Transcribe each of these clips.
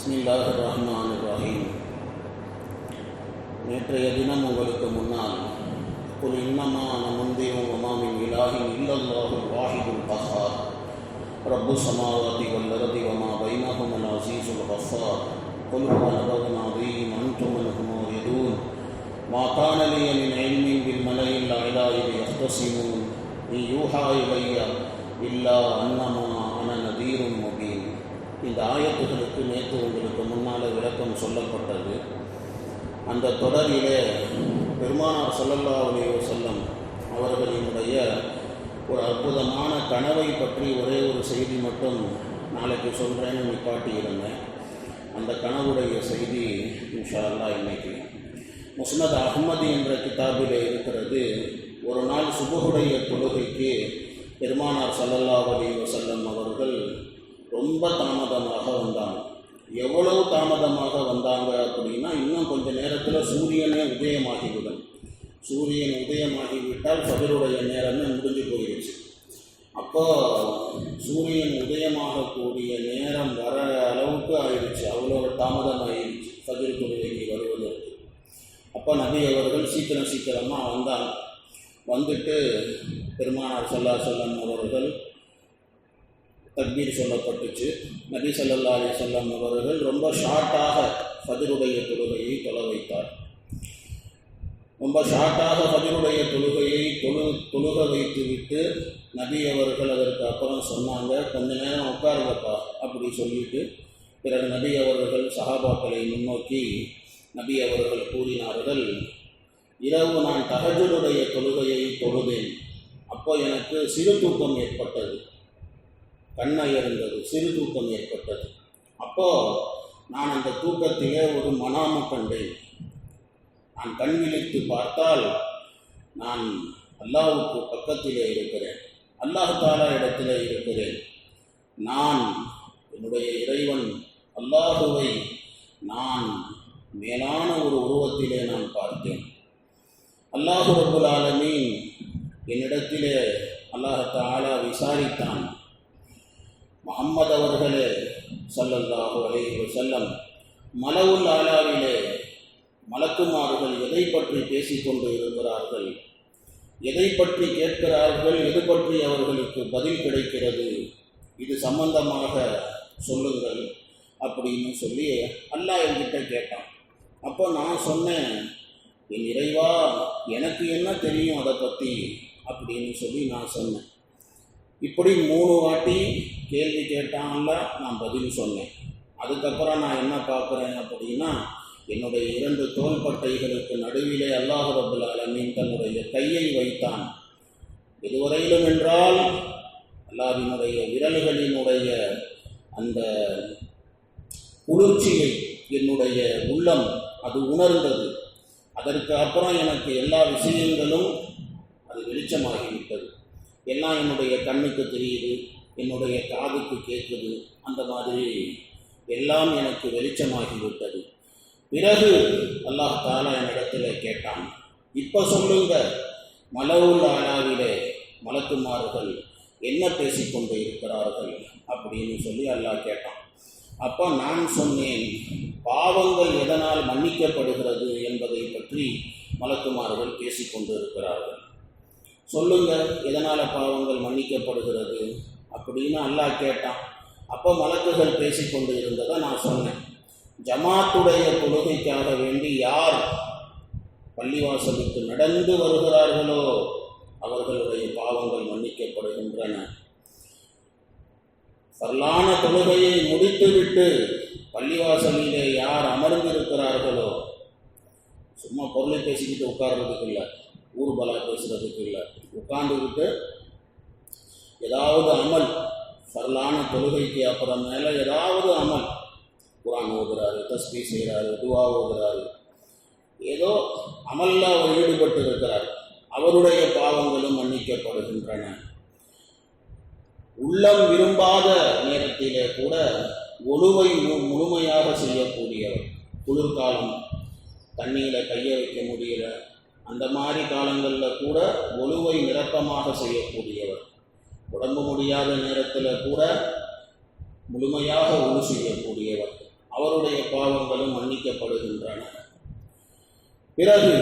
பிஸ்மில்லாஹ் ரஹ்மான் ரஹீம் நேற்றைய தினம் உங்களுக்கு முன்னால் குல் இன்னமா அன முந்தியும் உமாமின் இலாஹின் இல்லல்லாஹு வாஹிதுல் கஹார் ரப்பு சமாவாதி வல்லரதி வமா பைனஹும் அல் அசீசுல் கஃபார் قل هو نبأ عظيم أنتم له موردون ما كان لي من علم بالملئ الأعلى إذ يختصمون إن يوحى إلي إلا أنما أنا نذير مبين இந்த ஆயத்துகளுக்கு நேற்று உங்களுக்கு முன்னால் விளக்கம் சொல்லப்பட்டது. அந்த தொடரிலே பெருமானார் ஸல்லல்லாஹு அலைஹி அவர்களினுடைய ஒரு அற்புதமான கனவை பற்றி ஒரே ஒரு செய்தி மட்டும் நாளைக்கு சொல்கிறேன்னு நிப்பாட்டியிருந்தேன் அந்த கனவுடைய செய்தி இன்ஷால்லா இன்னைக்கு. முஸ்னத் அஹ்மது என்ற கிதாபில் இருக்கிறது. ஒரு நாள் சுபகுடைய தொழுகைக்கு பெருமானார் சல்லல்லா அலி வசல்லம் அவர்கள் ரொம்ப தாமதமாக வந்தாங்க. எவ்வளவு தாமதமாக வந்தாங்க அப்படின்னா இன்னும் கொஞ்ச நேரத்தில் சூரியனே உதயமாகிவிடும். சூரியன் உதயமாகிவிட்டால் ஃபஜருடைய நேரமே முடிஞ்சு போயிடுச்சு அப்போ சூரியன் உதயமாகக்கூடிய நேரம் வர அளவுக்கு ஆயிடுச்சு அவ்வளோ தாமதம் ஆயிடுச்சு ஃபஜர் தொழுகைக்கு வருவதற்கு. அப்போ நபி அவர்கள் சீக்கிரம் சீக்கிரமாக வந்தாங்க. வந்துட்டு பெருமானார் சொல்லா சொல்லம் அவர்கள் தக்பீர் சொல்லப்பட்டுச்சு. நபி சல்லா அலி சொல்லம் அவர்கள் ரொம்ப ஷார்ட்டாக ஃபஜருடைய தொழுகையை தொலை வைத்தார். ரொம்ப ஷார்ட்டாக ஃபஜருடைய தொழுகையை தொழு தொழுக வைத்துவிட்டு நபி அவர்கள் அதற்கு அப்புறம் சொன்னாங்க கொஞ்ச நேரம் உட்காருங்கப்பா அப்படி சொல்லிட்டு பிறகு நபி அவர்கள் சஹாபாக்களை முன்னோக்கி நபி அவர்கள் கூறினார்கள் இரவு நான் தகஜருடைய தொழுகையை தொழுதேன். அப்போ எனக்கு சிறு தூக்கம் ஏற்பட்டது. கண்ணயர்ந்தது சிறு தூக்கம் ஏற்பட்டது. அப்போ நான் அந்த தூக்கத்திலே ஒரு மனாமு கண்டேன். நான் கண் விழித்து பார்த்தால் நான் அல்லாவுக்கு பக்கத்திலே இருக்கிறேன். அல்லாஹ் தாலா இடத்திலே இருக்கிறேன். நான் என்னுடைய இறைவன் அல்லாஹுவை நான் மேலான ஒரு உருவத்திலே நான் பார்த்தேன். அல்லாஹு ரபுல் ஆலமீன் என்னிடத்திலே அல்லாஹ் தாலா விசாரித்தான். முகம்மது அவர்களே ஸல்லல்லாஹு அலைஹி வஸல்லம் மலவுல் ஆலாவிலே மலக்குமார்கள் எதை பற்றி பேசிக்கொண்டு இருக்கிறார்கள்? எதை பற்றி கேட்கிறார்கள்? எது பற்றி அவர்களுக்கு பதில் கிடைக்கிறது? இது சம்பந்தமாக சொல்லுங்கள் அப்படின்னு சொல்லி அல்லாஹ் என்கிட்ட கேட்டான். அப்போ நான் சொன்னேன் என் இறைவா எனக்கு என்ன தெரியும் அதை பற்றி அப்படின்னு சொல்லி நான் சொன்னேன். இப்படி மூணு வாட்டி கேள்வி கேட்டான்ல நான் பதில் சொன்னேன். அதுக்கப்புறம் நான் என்ன பார்க்குறேன் அப்படின்னா என்னுடைய இரண்டு தோள்பட்டைகளுக்கு நடுவிலே அல்லாஹ் ரபுல் அலமின் தன்னுடைய கையை வைத்தான். இதுவரையிலும் என்றால் அல்லாவினுடைய விரல்களினுடைய அந்த குளிர்ச்சியை என்னுடைய உள்ளம் அது உணர்ந்தது. அதற்கு அப்புறம் எனக்கு எல்லா விஷயங்களும் அது வெளிச்சமாகிவிட்டது. எல்லாம் என்னுடைய கண்ணுக்கு தெரியுது என்னுடைய காதுக்கு கேட்குது அந்த மாதிரி எல்லாம் எனக்கு வெளிச்சமாகிவிட்டது. பிறகு அல்லாஹ் தாலா என்னிடத்தில் கேட்டான் இப்போ சொல்லுங்க மலவுள் ஆனாவிலே மலக்குமார்கள் என்ன பேசிக்கொண்டு இருக்கிறார்கள்? அப்படின்னு சொல்லி அல்லாஹ் கேட்டான். அப்போ நான் சொன்னேன் பாவங்கள் எதனால் மன்னிக்கப்படுகிறது என்பதை பற்றி மலக்குமார்கள் பேசிக்கொண்டு இருக்கிறார்கள். சொல்லுங்க எதனால் பாவங்கள் மன்னிக்கப்படுகிறது? அப்படின்னு அல்லாஹ் கேட்டான். அப்போ மலக்குகள் பேசிக்கொண்டு இருந்ததை நான் சொன்னேன். ஜமாத்துடைய தொழுகைக்காக வேண்டி யார் பள்ளிவாசலுக்கு நடந்து வருகிறார்களோ அவர்களுடைய பாவங்கள் மன்னிக்கப்படுகின்றன. பரலான தொழுகையை முடித்துவிட்டு பள்ளிவாசலிலே யார் அமர்ந்திருக்கிறார்களோ சும்மா பொருளை பேசிக்கிட்டு உட்கார்றதுக்கு இல்லை. ஊர்பலா பேசுகிறதுக்கு இல்லை. உட்காந்துக்கிட்டு ஏதாவது அமல் சரளான தொழுகைக்கு அப்புறம் மேலே ஏதாவது அமல். குரான் ஓதுறாரு தஸ்பி செய்கிறாரு துவா ஓதுறாரு. ஏதோ அமல்ல அவர் ஈடுபட்டு இருக்கிறார். அவருடைய பாவங்களும் மன்னிக்கப்படுகின்றன. உள்ளம் விரும்பாத நேரத்திலே கூட ஒழுவை முழுமையாக செய்யக்கூடியவர். குளிர்காலம் தண்ணியில் கையை வைக்க முடியல. அந்த மாதிரி காலங்களில் கூட ஒழுவை நிரப்பமாக செய்யக்கூடியவர். உடம்பு முடியாத நேரத்தில் கூட முழுமையாக ஒழு செய்யக்கூடியவர். அவருடைய பாவங்களும் மன்னிக்கப்படுகின்றன. பிறகு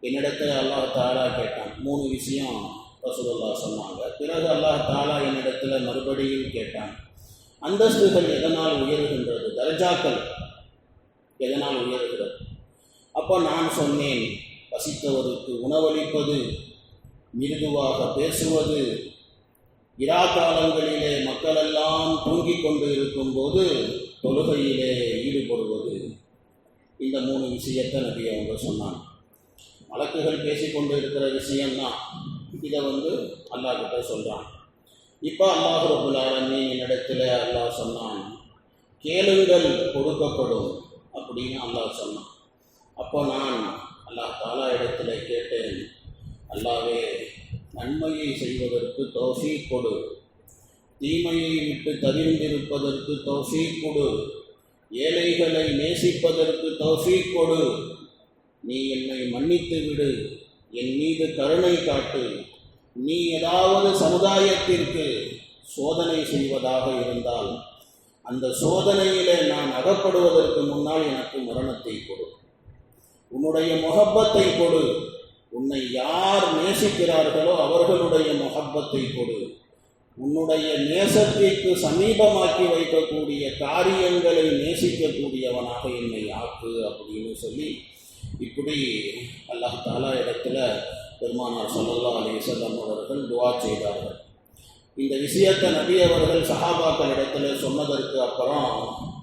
என்னிடத்தில் அல்லாஹ் தாலா கேட்டான். மூணு விஷயம் ரசூலுல்லா சொன்னாங்க. பிறகு அல்லாஹ் தாலா என்னிடத்தில் மறுபடியும் கேட்டான். அந்தஸ்துகள் எதனால் உயர்கின்றது? தர்ஜாக்கள் எதனால் உயர்கிறது? அப்போ நான் சொன்னேன் பசித்தவருக்கு உணவளிப்பது மிருதுவாக பேசுவது இரா காலங்களிலே மக்களெல்லாம் தூங்கிக் கொண்டு இருக்கும்போது தொழுகையிலே ஈடுபடுவது. இந்த மூணு விஷயத்தை நபி அவங்க சொன்னாங்க. வழக்குகள் பேசிக்கொண்டு இருக்கிற விஷயம்தான் இதை வந்து அல்லாஹ் கிட்ட சொல்கிறான் இப்போ அல்லாஹ் ரபுல் ஆலமீன் என்னிடத்தில் அல்லாஹ் சொன்னான் கேளுங்கள் கொடுக்கப்படும் அப்படின்னு அல்லாஹ் சொன்னான். அப்போ நான் அல்லாஹ் தாலா இடத்துல கேட்டேன். அல்லாவே நன்மையை செய்வதற்கு தோஃபி கொடு. தீமையை விட்டு தவிர்ந்திருப்பதற்கு தோஃபி கொடு. ஏழைகளை நேசிப்பதற்கு தோஃபி கொடு. நீ என்னை மன்னித்து விடு. என் மீது கருணை காட்டு. நீ ஏதாவது சமுதாயத்திற்கு சோதனை செய்வதாக இருந்தால் அந்த சோதனையிலே நான் அகப்படுவதற்கு முன்னால் எனக்கு மரணத்தை கொடு. உன்னுடைய முகப்பத்தை கொடு. உன்னை யார் நேசிக்கிறார்களோ அவர்களுடைய முகப்பத்தை கொடு. உன்னுடைய நேசத்திற்கு சமீபமாக்கி வைக்கக்கூடிய காரியங்களை நேசிக்கக்கூடியவனாக என்னை ஆக்கு அப்படின்னு சொல்லி இப்படி அல்லாஹ் இடத்துல பெருமானார் சல்லா அலிசல்லம் அவர்கள் துவா செய்தார்கள். இந்த விஷயத்தை நபி அவர்கள் சஹாபாக்கள் இடத்துல சொன்னதற்கு அப்புறம்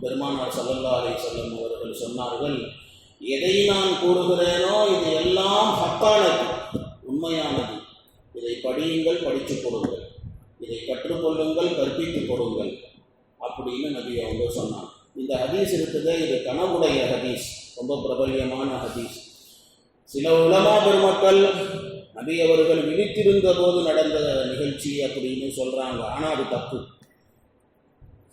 பெருமானார் சல்லல்லா அலிசல்லம் அவர்கள் சொன்னார்கள் எதை நான் கூறுகிறேனோ இது எல்லாம் ஹத்தானது உண்மையானது. இதை படியுங்கள் படித்துக் கொடுங்கள் இதை கற்றுக்கொள்ளுங்கள் கற்பித்துக் கொடுங்கள். அப்படின்னு நபி அவங்க சொன்னாங்க. இந்த ஹதீஸ் இருக்குது இது கனவுடைய ஹதீஸ். ரொம்ப பிரபல்யமான ஹதீஸ். சில உலமா பெருமக்கள் நபி அவர்கள் விழித்திருந்த போது நடந்த நிகழ்ச்சி அப்படின்னு சொல்கிறாங்க ஆனால் அது தப்பு.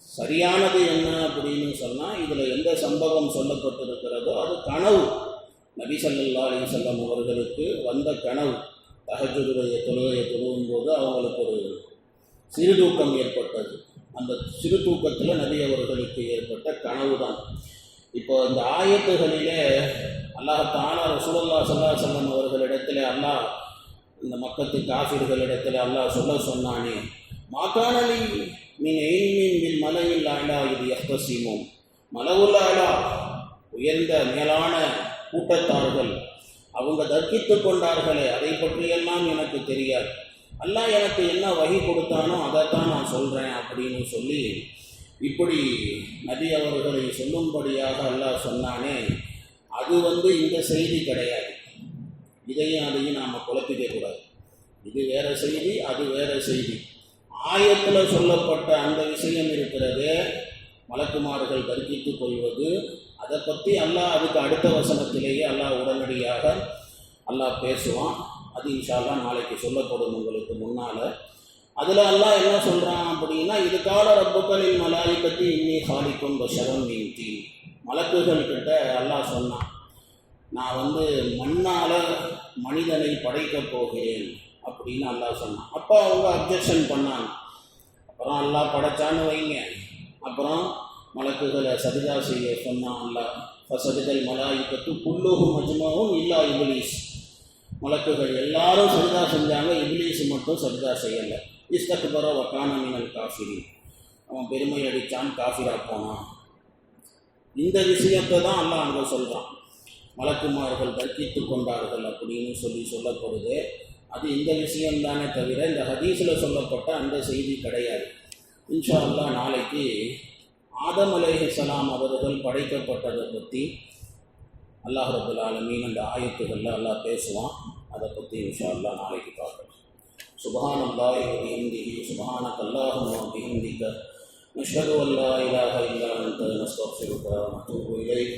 சரியானது என்ன அப்படின்னு சொன்னால் இதில் எந்த சம்பவம் சொல்லப்பட்டிருக்கிறதோ அது கனவு. நபி சல்லா அலி செல்லம் அவர்களுக்கு வந்த கனவு. தகஜுடைய தொழுகையை தொழுகும் போது அவங்களுக்கு ஒரு சிறு தூக்கம் ஏற்பட்டது. அந்த சிறு தூக்கத்தில் நபி அவர்களுக்கு ஏற்பட்ட கனவு தான் இப்போ இந்த ஆயத்துகளிலே அல்லாஹத்தான ரசூலுல்லா சல்லா செல்லம் அவர்களிடத்தில் அல்லாஹ் இந்த மக்கத்து காஃபிர்களிடத்தில் அல்லாஹ் சொல்ல சொன்னானே மாக்கானலி நீங்கள் எய்மின் மலையில் ஆண்டா இது எஃபசிமோம் மலவுள்ள ஆடா உயர்ந்த மேலான கூட்டத்தார்கள். அவங்க தர்க்கித்து கொண்டார்களே அதை பற்றியெல்லாம் எனக்கு தெரியாது. அல்லாஹ் எனக்கு என்ன வகை கொடுத்தானோ அதைத்தான் நான் சொல்கிறேன் அப்படின்னு சொல்லி இப்படி நபி அவர்களை சொல்லும்படியாக அல்லாஹ் சொன்னானே அது வந்து இந்த செய்தி கிடையாது. இதையும் அதையும் நாம் குழப்பிக்க கூடாது. இது வேறு செய்தி அது வேறு செய்தி. ஆயத்தில் சொல்லப்பட்ட அந்த விஷயம் இருக்கிறது. மலக்குமார்கள் தர்க்கித்து கொள்வது அதை பற்றி அல்லாஹ் அதுக்கு அடுத்த வசனத்திலேயே அல்லாஹ் உடனடியாக அல்லாஹ் பேசுவான். அது இன்ஷால்லா நாளைக்கு சொல்லப்படும் உங்களுக்கு முன்னால். அதில் அல்லாஹ் என்ன சொல்கிறான் அப்படின்னா இது கால ரப்புக்களின் மலாய் பற்றி இன்னி சாலிக்கும் பஷரம் நீந்தி மலக்குகள் கிட்ட அல்லாஹ் சொன்னான் நான் வந்து மண்ணால் மனிதனை படைக்கப் போகிறேன். அப்படின்னு அல்லாஹ் சொன்னான். அப்போ அவங்க அப்ஜெக்ஷன் பண்ணாங்க. அப்புறம் அல்லாஹ் படைச்சான்னு வைங்க. அப்புறம் மலக்குகளை சஜிதா செய்ய சொன்னான் அல்லாஹ். ஃபசஜிதல் மலாயுக்கத்து புல்லுகும் மஜ்மாவும் இல்லா இபிலீஸ். மலக்குகள் எல்லாரும் சரிதா செஞ்சாங்க. இபிலீஸ் மட்டும் சரிதா செய்யலை. இஸ்தக்பர வக்கான மினல் காஃபிரி அவன் பெருமை அடித்தான் காஃபிரா போனான். இந்த விஷயத்தை தான் அல்லாஹ் அங்கே சொல்கிறான் மலக்குமார்கள் தர்க்கித்து கொண்டார்கள் அப்படின்னு சொல்லி சொல்லப்படுது. அது இந்த விஷயம்தானே தவிர இந்த ஹதீஸில் சொல்லப்பட்ட அந்த செய்தி கிடையாது இன்ஷா அல்லா நாளைக்கு ஆதம் அலேஹிசலாம் அவர்கள் படைக்கப்பட்டதை பற்றி அல்லாஹ் ரபுல் ஆலமீன் அந்த ஆயத்துகளில் அல்லாஹ் பேசுவான் அதை பற்றி இன்ஷா அல்லா நாளைக்கு பார்க்கலாம் سبحان الله وبحمده سبحانك اللهم وبحمدك نشهد ان لا اله الا انت نستغفرك ونتوب اليك